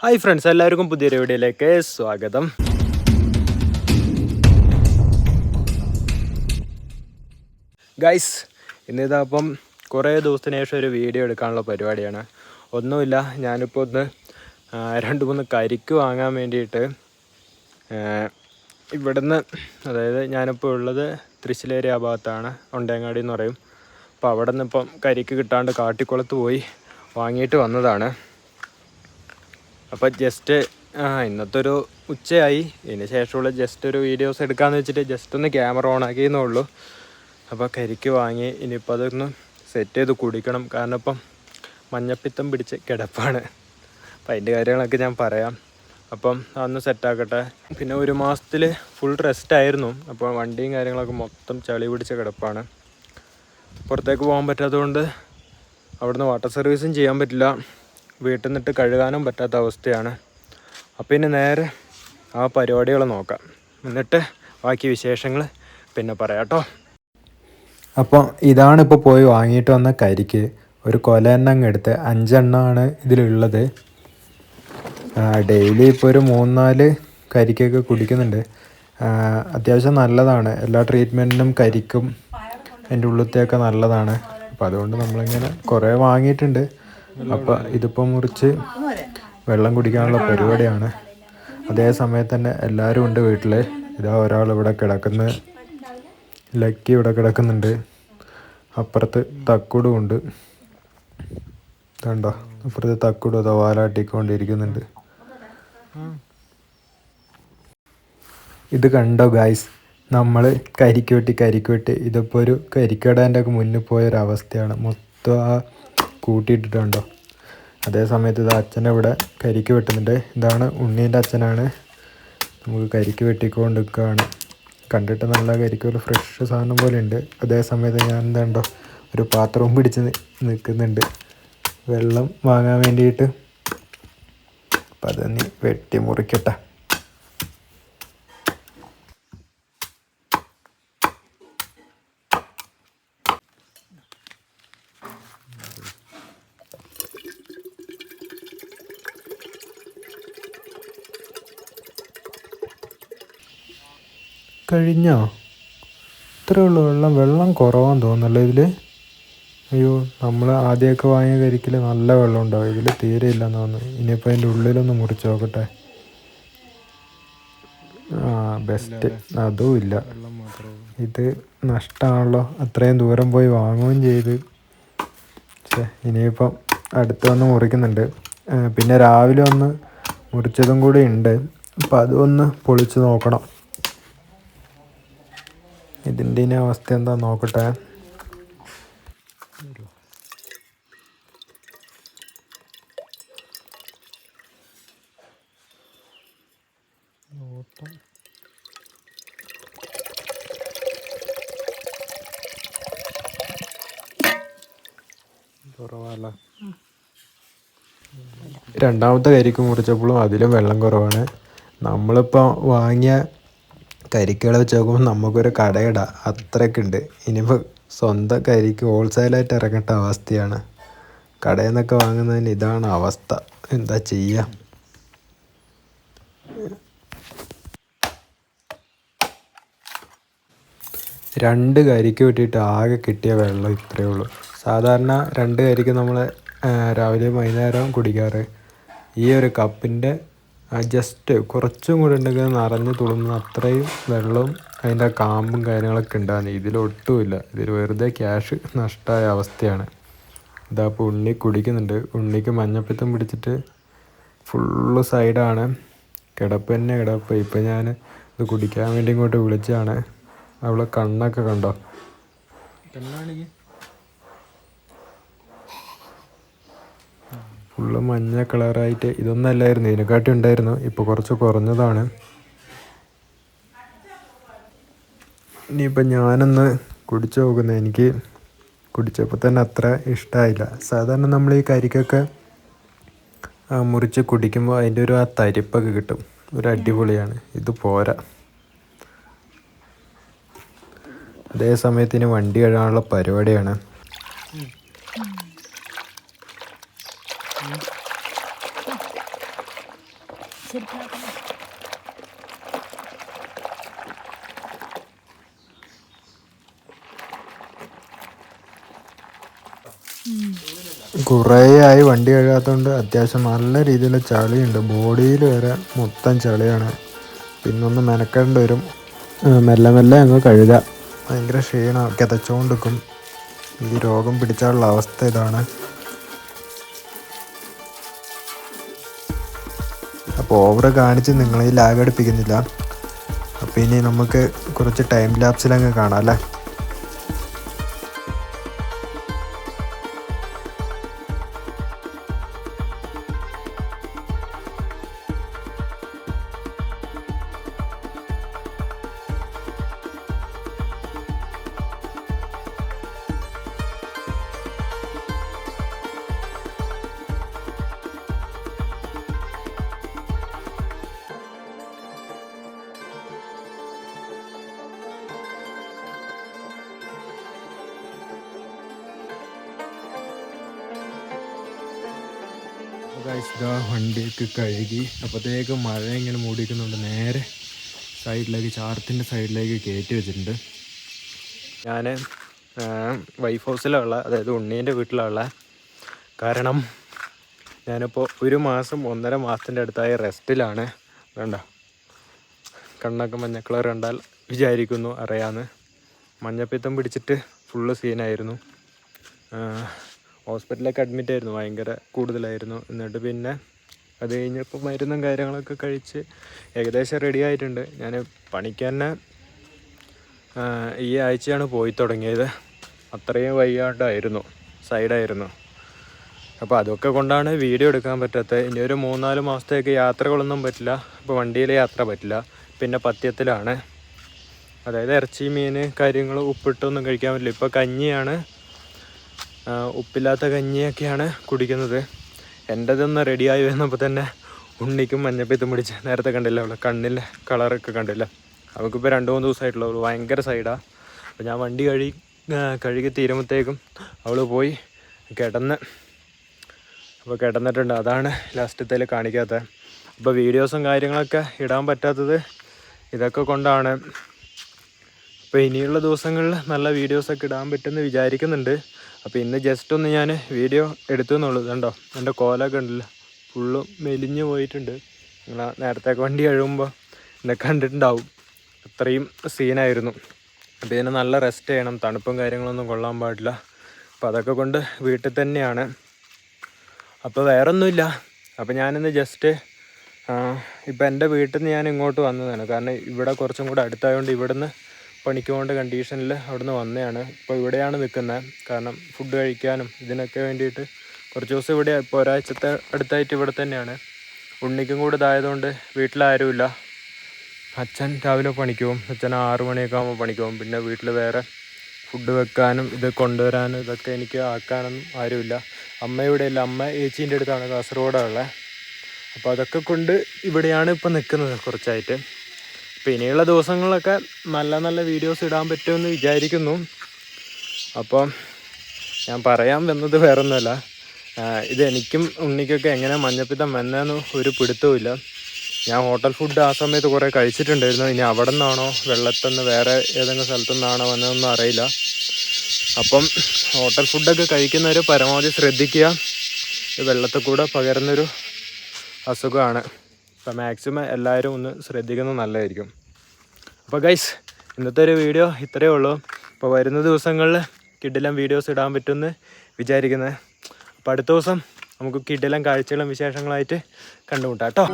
Hi friends എല്ലാവർക്കും പുതിയൊരു വീഡിയോയിലേക്ക് സ്വാഗതം. ഗൈസ് ഇന്നിതാ അപ്പം കുറേ ദിവസത്തിന് ശേഷം ഒരു വീഡിയോ എടുക്കാനുള്ള പരിപാടിയാണ്. ഒന്നുമില്ല ഞാനിപ്പോൾ ഒന്ന് രണ്ട് മൂന്ന് കരിക്ക് വാങ്ങാൻ വേണ്ടിയിട്ട് ഇവിടുന്ന് അതായത് ഞാനിപ്പോൾ ഉള്ളത് തൃശ്ശിലേരി ആ ഭാഗത്താണ് ഒണ്ടേങ്ങാടി എന്ന് പറയും. അപ്പോൾ അവിടെ നിന്ന് ഇപ്പം കരിക്ക് കിട്ടാണ്ട് കാട്ടിക്കുളത്ത് പോയി വാങ്ങിയിട്ട് വന്നതാണ്. അപ്പോൾ ജസ്റ്റ് ഇന്നത്തെ ഒരു ഉച്ചയായി. ഇതിന് ശേഷമുള്ള ജസ്റ്റ് ഒരു വീഡിയോസ് എടുക്കാമെന്ന് വെച്ചിട്ട് ജസ്റ്റ് ഒന്ന് ക്യാമറ ഓൺ ആക്കിയെന്നേ ഉള്ളൂ. അപ്പോൾ കരിക്ക് വാങ്ങി ഇനിയിപ്പോൾ അതൊന്ന് സെറ്റ് ചെയ്ത് കുടിക്കണം. കാരണം ഇപ്പം മഞ്ഞപ്പിത്തം പിടിച്ച് കിടപ്പാണ്. അപ്പം അതിന്റെ കാര്യങ്ങളൊക്കെ ഞാൻ പറയാം. അപ്പം അതൊന്ന് സെറ്റാക്കട്ടെ പിന്നെ ഒരു മാസത്തിൽ ഫുൾ റെസ്റ്റ് ആയിരുന്നു. അപ്പോൾ വണ്ടിയും കാര്യങ്ങളൊക്കെ മൊത്തം ചളി പിടിച്ച കിടപ്പാണ്. പുറത്തേക്ക് പോകാൻ പറ്റാത്തതുകൊണ്ട് അവിടുന്ന് വാട്ടർ സർവീസും ചെയ്യാൻ പറ്റില്ല. വീട്ടിൽ നിന്നിട്ട് കഴുകാനും പറ്റാത്ത അവസ്ഥയാണ്. അപ്പോൾ ഇനി നേരെ ആ പരിപാടികൾ നോക്കാം. എന്നിട്ട് ബാക്കി വിശേഷങ്ങൾ പിന്നെ പറയാം കേട്ടോ. അപ്പോൾ ഇതാണിപ്പോൾ പോയി വാങ്ങിയിട്ട് വന്ന കരിക്ക്. ഒരു കൊല എണ്ണ അങ്ങ് എടുത്ത് അഞ്ചെണ്ണമാണ് ഇതിലുള്ളത് ഡെയിലി ഇപ്പോൾ ഒരു മൂന്നാൽ കരിക്കൊക്കെ കുടിക്കുന്നുണ്ട്. അത്യാവശ്യം നല്ലതാണ്. എല്ലാ ട്രീറ്റ്മെന്റിനും കരിക്കും എന്റെ ഉള്ളിലത്തെയൊക്കെ നല്ലതാണ്. അപ്പോൾ അതുകൊണ്ട് നമ്മളിങ്ങനെ കുറേ വാങ്ങിയിട്ടുണ്ട്. അപ്പോൾ ഇതിപ്പോൾ മുറിച്ച് വെള്ളം കുടിക്കാനുള്ള പരിപാടിയാണ്. അതേ സമയത്ത് തന്നെ എല്ലാവരും ഉണ്ട് വീട്ടിൽ ഇതാ ഒരാൾ ഇവിടെ കിടക്കുന്ന. ലക്കി ഇവിടെ കിടക്കുന്നുണ്ട്. അപ്പുറത്ത് തക്കുടും ഉണ്ട്. കണ്ടോ? അപ്പുറത്ത് തക്കുടും അതോ വാലാട്ടിക്കൊണ്ടിരിക്കുന്നുണ്ട്. ഇത് കണ്ടോ ഗായ്സ് നമ്മൾ കരിക്ക് വെട്ടി കരിക്ക് വെട്ടി ഇതിപ്പോൾ ഒരു കരിക്കടേന്റെ മുന്നിൽ പോയൊരവസ്ഥയാണ്. മൊത്തം ആ കൂട്ടിയിട്ടിട്ടുണ്ടോ? അതേ സമയത്ത് ഇത് അച്ഛനെ ഇവിടെ കരിക്ക് വെട്ടുന്നുണ്ട്. ഇതാണ് ഉണ്ണീന്റെ അച്ഛനാണ്. നമുക്ക് കരിക്ക് വെട്ടിക്കൊണ്ട് നിൽക്കുകയാണ് കണ്ടിട്ട് നല്ല കരിക്ക് ഒരു ഫ്രഷ് സാധനം പോലെ ഉണ്ട്. അതേ സമയത്ത് ഞാൻ എന്താണ്ടോ ഒരു പാത്രവും പിടിച്ച് നിൽക്കുന്നുണ്ട്. വെള്ളം വാങ്ങാൻ വേണ്ടിയിട്ട്. അപ്പം അതൊന്ന് വെട്ടി മുറിക്കട്ടെ കഴിഞ്ഞോ? ഇത്രേ ഉള്ളൂ വെള്ളം വെള്ളം കുറവാന്ന് തോന്നുന്നല്ലോ ഇതിൽ അയ്യോ നമ്മൾ ആദ്യമൊക്കെ വാങ്ങിയ കരിക്കിൽ നല്ല വെള്ളം ഉണ്ടാവും. ഇതിൽ തീരെ ഇല്ലെന്ന് തോന്നുന്നു. ഇനിയിപ്പോൾ അതിന്റെ ഉള്ളിലൊന്ന് മുറിച്ച് നോക്കട്ടെ. ആ ബെസ്റ്റ് അതും ഇല്ല. ഇത് നഷ്ടമാണല്ലോ അത്രയും ദൂരം പോയി വാങ്ങുകയും ചെയ്ത്. ഛെ, ഇനിയിപ്പം അടുത്ത് വന്ന് മുറിക്കുന്നുണ്ട്. പിന്നെ രാവിലെ ഒന്ന് മുറിച്ചതും കൂടി ഉണ്ട്. അപ്പം അതൊന്ന് പൊളിച്ച് നോക്കണം. ഇതിന്റെ ഇനി അവസ്ഥ എന്താ നോക്കട്ടെ. രണ്ടാമത്തെ കരിക്ക് മുറിച്ചപ്പോഴും അതിലും വെള്ളം കുറവാണ്. നമ്മളിപ്പോൾ വാങ്ങിയ കരിക്കുകൾ വെച്ച് നോക്കുമ്പോൾ നമുക്കൊരു കടയിടാം അത്രക്കുണ്ട് ഇനിയിപ്പോൾ സ്വന്തം കരിക്ക് ഹോൾസെയിലായിട്ട് ഇറങ്ങേണ്ട അവസ്ഥയാണ്. കടയിൽ നിന്നൊക്കെ വാങ്ങുന്നതിന് ഇതാണ് അവസ്ഥ. എന്താ ചെയ്യുക രണ്ട് കരിക്ക് വെട്ടിയിട്ട് ആകെ കിട്ടിയ വെള്ളം ഇത്രയേ ഉള്ളൂ. സാധാരണ രണ്ട് കരിക്ക് നമ്മൾ രാവിലെയും വൈകുന്നേരവും കുടിക്കാറ്. ഈ ഒരു കപ്പിന്റെ ജസ്റ്റ് കുറച്ചും കൂടി ഉണ്ടെങ്കിൽ നിറഞ്ഞു തുളുന്ന അത്രയും വെള്ളവും അതിന്റെ കാമ്പും കാര്യങ്ങളൊക്കെ ഉണ്ടാകുന്നു. ഇതിലൊട്ടുമില്ല ഇതിൽ വെറുതെ ക്യാഷ് നഷ്ടമായ അവസ്ഥയാണ്. ഇതാ ഇപ്പോൾ ഉണ്ണി കുടിക്കുന്നുണ്ട്. ഉണ്ണിക്ക് മഞ്ഞപ്പിത്തം പിടിച്ചിട്ട് ഫുള്ള് സൈഡാണ് കിടപ്പ് തന്നെ കിടപ്പ്. ഇപ്പം ഞാൻ ഇത് കുടിക്കാൻ വേണ്ടി ഇങ്ങോട്ട് വിളിച്ചതാണ്. അവളെ കണ്ണൊക്കെ കണ്ടോ? ഫുള്ള് മഞ്ഞ കളറായിട്ട് ഇതൊന്നല്ലായിരുന്നു. ഇതിനെക്കാട്ടി ഉണ്ടായിരുന്നു. ഇപ്പോൾ കുറച്ച് കുറഞ്ഞതാണ്. ഇനിയിപ്പോൾ ഞാനൊന്ന് കുടിച്ചു നോക്കുന്നത് എനിക്ക് കുടിച്ചപ്പോൾ തന്നെ അത്ര ഇഷ്ടമായില്ല സാധാരണ നമ്മൾ ഈ കരിക്കൊക്കെ മുറിച്ച് കുടിക്കുമ്പോൾ അതിന്റെ ഒരു ആ തരിപ്പൊക്കെ കിട്ടും. ഒരു അടിപൊളിയാണ്. ഇത് പോരാ. അതേ സമയത്തിന് വണ്ടി കഴുകാനുള്ള പരിപാടിയാണ്. ചെരുപ്പിലാക്കണം കുറേയായി വണ്ടി കഴുകാത്തതുകൊണ്ട് അത്യാവശ്യം നല്ല രീതിയിൽ ചളിയുണ്ട്. ബോഡിയിൽ വരെ മൊത്തം ചളിയാണ്. പിന്നൊന്ന് മെനക്കേണ്ടി വരും. മെല്ലെ മെല്ലെ അങ്ങ് കഴുകുക ഭയങ്കര ക്ഷീണം. കിതച്ചുകൊണ്ടിരിക്കും ഈ രോഗം പിടിച്ചാലുള്ള അവസ്ഥ ഇതാണ്. ഓവർ കാണിച്ച് നിങ്ങളെ ലാഗ് അടുപ്പിക്കുന്നില്ല അപ്പോൾ ഇനി നമുക്ക് കുറച്ച് ടൈം ലാപ്സിലങ്ങ് കാണാം അല്ലേ? ഇതാ വണ്ടിയൊക്കെ കഴുകി. അപ്പോഴത്തേക്ക് മഴ ഇങ്ങനെ മൂടിക്കുന്നുണ്ട് നേരെ സൈഡിലേക്ക് ചാർത്തിന്റെ സൈഡിലേക്ക് കയറ്റി വെച്ചിട്ടുണ്ട്. ഞാൻ വൈഫ് ഹൗസിലുള്ള അതായത് ഉണ്ണീന്റെ വീട്ടിലുള്ള കാരണം ഞാനിപ്പോൾ ഒരു മാസം ഒന്നര മാസത്തിന്റെ അടുത്തായി റെസ്റ്റിലാണ് വേണ്ട. കണ്ണൊക്കെ മഞ്ഞ കളർ കണ്ടാൽ വിചാരിക്കുന്നു അറിയാമെന്ന് മഞ്ഞപ്പിത്തം പിടിച്ചിട്ട് ഫുള്ള് സീനായിരുന്നു ഹോസ്പിറ്റലിലൊക്കെ അഡ്മിറ്റ് ആയിരുന്നു ഭയങ്കര കൂടുതലായിരുന്നു എന്നിട്ട് പിന്നെ അത് കഴിഞ്ഞപ്പോൾ മരുന്നും കാര്യങ്ങളൊക്കെ കഴിച്ച് ഏകദേശം റെഡി ആയിട്ടുണ്ട്. ഞാൻ പണിക്ക് തന്നെ ഈ ആഴ്ചയാണ് പോയി തുടങ്ങിയത്. അത്രയും വയ്യാണ്ടായിരുന്നു സൈഡായിരുന്നു അപ്പോൾ അതൊക്കെ കൊണ്ടാണ് വീഡിയോ എടുക്കാൻ പറ്റാത്തത്. ഇനി ഒരു മൂന്നാൽ മാസത്തേക്ക് യാത്രകളൊന്നും പറ്റില്ല. ഇപ്പോൾ വണ്ടിയിൽ യാത്ര പറ്റില്ല. പിന്നെ പത്യത്തിലാണ്. അതായത് ഇറച്ചി മീൻ കാര്യങ്ങൾ ഉപ്പിട്ടൊന്നും കഴിക്കാൻ പറ്റില്ല. ഇപ്പോൾ കഞ്ഞിയാണ് ഉപ്പില്ലാത്ത കഞ്ഞിയൊക്കെയാണ് കുടിക്കുന്നത്. എന്റെതൊന്ന് റെഡിയായി വന്നപ്പോൾ തന്നെ ഉണ്ണിക്കും മഞ്ഞപ്പിത്തും പിടിച്ച് നേരത്തെ കണ്ടില്ല അവളെ കണ്ണിൽ കളറൊക്കെ കണ്ടില്ല? അവൾക്കിപ്പോൾ രണ്ട് മൂന്ന് ദിവസമായിട്ടുള്ളൂ അവൾ ഭയങ്കര സൈഡാണ് അപ്പോൾ ഞാൻ വണ്ടി കഴുകി കഴുകി തീരുമ്പോഴത്തേക്കും അവൾ പോയി കിടന്ന്. അപ്പോൾ കിടന്നിട്ടുണ്ട് അതാണ് ലാസ്റ്റത്തേൽ കാണിക്കാത്തത് അപ്പോൾ വീഡിയോസും കാര്യങ്ങളൊക്കെ ഇടാൻ പറ്റാത്തത് ഇതൊക്കെ കൊണ്ടാണ്. അപ്പോൾ ഇനിയുള്ള ദിവസങ്ങളിൽ നല്ല വീഡിയോസൊക്കെ ഇടാൻ പറ്റുമെന്ന് വിചാരിക്കുന്നുണ്ട്. അപ്പോൾ ഇന്ന് ജസ്റ്റ് ഒന്ന് ഞാൻ വീഡിയോ എടുത്തു എന്നുള്ളൂ. കണ്ടോ? എന്റെ കോലൊക്കെ ഉണ്ടല്ലോ. ഫുള്ളും മെലിഞ്ഞു പോയിട്ടുണ്ട്. നിങ്ങൾ നേരത്തെ വണ്ടി കഴുകുമ്പോൾ എന്നെ കണ്ടിട്ടുണ്ടാവും. അത്രയും സീനായിരുന്നു അപ്പോൾ ഇതിന് നല്ല റെസ്റ്റ് ചെയ്യണം. തണുപ്പും കാര്യങ്ങളൊന്നും കൊള്ളാൻ പാടില്ല. അപ്പോൾ അതൊക്കെ കൊണ്ട് വീട്ടിൽ തന്നെയാണ്. അപ്പോൾ വേറൊന്നുമില്ല. അപ്പോൾ ഞാനിന്ന് ജസ്റ്റ് ഇപ്പം എന്റെ വീട്ടിൽ നിന്ന് ഞാൻ ഇങ്ങോട്ട് വന്നതാണ്. കാരണം ഇവിടെ കുറച്ചും കൂടെ അടുത്തായതുകൊണ്ട് ഇവിടുന്ന് പണിക്ക് പോകേണ്ട കണ്ടീഷനിൽ അവിടുന്ന് വന്നതാണ് ഇപ്പോൾ ഇവിടെയാണ് നിൽക്കുന്നത്. കാരണം ഫുഡ് കഴിക്കാനും ഇതിനൊക്കെ വേണ്ടിയിട്ട് കുറച്ച് ദിവസം ഇവിടെ ഇപ്പോൾ ഒരാഴ്ചത്തെ അടുത്തായിട്ട് ഇവിടെ തന്നെയാണ്. ഉണ്ണിക്കും കൂടെ ഇതായതുകൊണ്ട് വീട്ടിലാരുമില്ല അച്ഛൻ രാവിലെ പണിക്ക് പോകും അച്ഛൻ ആറു മണിയൊക്കെ ആകുമ്പോൾ പണിക്ക് പോകും പിന്നെ വീട്ടിൽ വേറെ ഫുഡ് വെക്കാനും ഇത് കൊണ്ടുവരാനും ഇതൊക്കെ എനിക്ക് ആക്കാനൊന്നും ആരുമില്ല. അമ്മ ഇവിടെയില്ല. അമ്മ ഏച്ചീന്റെ അടുത്താണ് കാസർഗോഡാണ് ഉള്ളത്. അപ്പോൾ അതൊക്കെ കൊണ്ട് ഇവിടെയാണ് ഇപ്പോൾ നിൽക്കുന്നത് കുറച്ചായിട്ട്. ഇനിയുള്ള ദിവസങ്ങളിലൊക്കെ നല്ല നല്ല വീഡിയോസ് ഇടാൻ പറ്റുമെന്ന് വിചാരിക്കുന്നു. അപ്പം ഞാൻ പറയാൻ വന്നത് വേറൊന്നുമല്ല. ഒന്നുമല്ല ഇത് എനിക്കും ഉണ്ണിക്കൊക്കെ എങ്ങനെ മഞ്ഞപ്പിത്തം വന്നതെന്ന് ഒരു പിടുത്തവുമില്ല. ഞാൻ ഹോട്ടൽ ഫുഡ് ആ സമയത്ത് കുറേ കഴിച്ചിട്ടുണ്ടായിരുന്നു. ഇനി അവിടെ നിന്നാണോ വെള്ളത്തുനിന്ന് വേറെ ഏതെങ്കിലും സ്ഥലത്തു നിന്നാണോ വന്നതെന്നൊന്നും അറിയില്ല. അപ്പം ഹോട്ടൽ ഫുഡൊക്കെ കഴിക്കുന്നവർ പരമാവധി ശ്രദ്ധിക്കുക. വെള്ളത്തിൽ കൂടെ പകരുന്നൊരു അസുഖമാണ്. അപ്പം മാക്സിമം എല്ലാവരും ഒന്ന് ശ്രദ്ധിക്കുന്നത് നല്ലതായിരിക്കും. അപ്പോൾ ഗൈസ് ഇന്നത്തെ ഒരു വീഡിയോ ഇത്രയേ ഉള്ളൂ. അപ്പോൾ വരുന്ന ദിവസങ്ങളിൽ കിഡിലം വീഡിയോസ് ഇടാൻ പറ്റുമെന്ന് വിചാരിക്കുന്നത് അപ്പോൾ അടുത്ത ദിവസം നമുക്ക് കിഡിലം കാഴ്ചകളും വിശേഷങ്ങളായിട്ട് കണ്ടുമുട്ടാം കേട്ടോ.